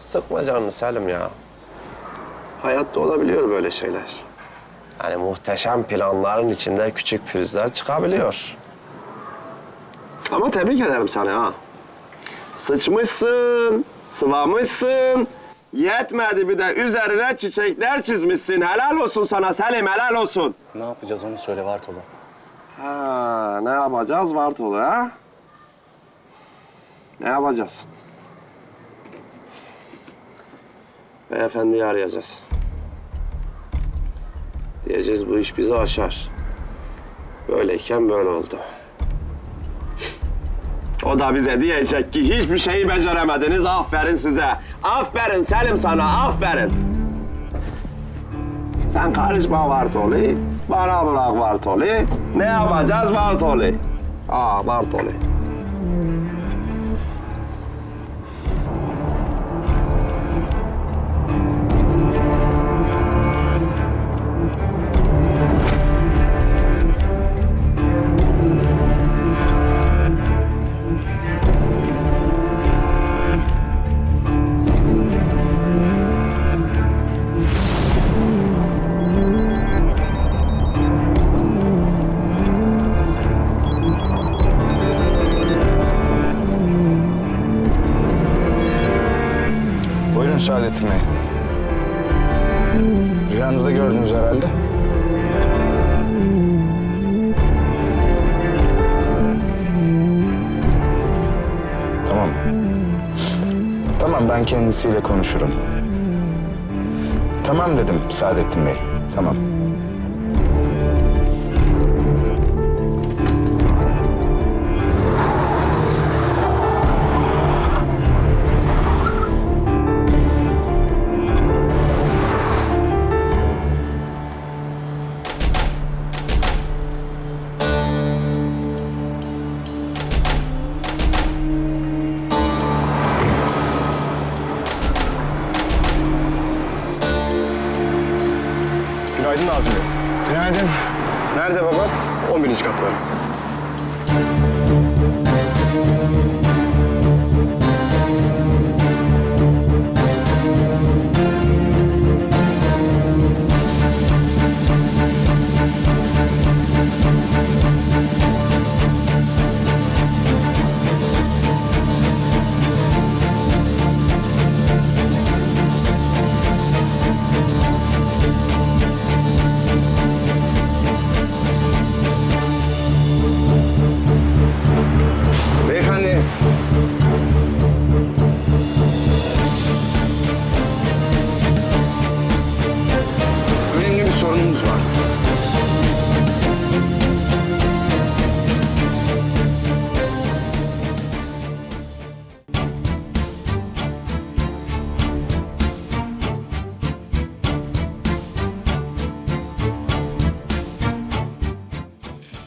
Sıkma canını Selim ya. Hayatta olabiliyor böyle şeyler. Yani muhteşem planların içinde küçük pürüzler çıkabiliyor. Ama tebrik ederim seni ha. Sıçmışsın, sıvamışsın. Yetmedi bir de üzerine çiçekler çizmişsin. Helal olsun sana Selim, helal olsun. Ne yapacağız onu söyle Vartolu. Ha, ne yapacağız Bartolu ha? Ne yapacağız? Beyefendiyi arayacağız. Diyeceğiz bu iş bizi aşar. Böyleyken böyle oldu. O da bize diyecek ki hiçbir şeyi beceremediniz. Aferin size. Aferin Selim sana, aferin. Sen karışma Bartolu. Bana bırak Bartolu. Ne yapacağız Bartolu? Aa Bartolu. Saadettin Bey. Rüyanızda gördünüz herhalde. Tamam. Tamam ben kendisiyle konuşurum. Tamam dedim Saadettin Bey. Tamam. Günaydın Nazım Bey. Günaydın. Nerede baba? 11. katlar.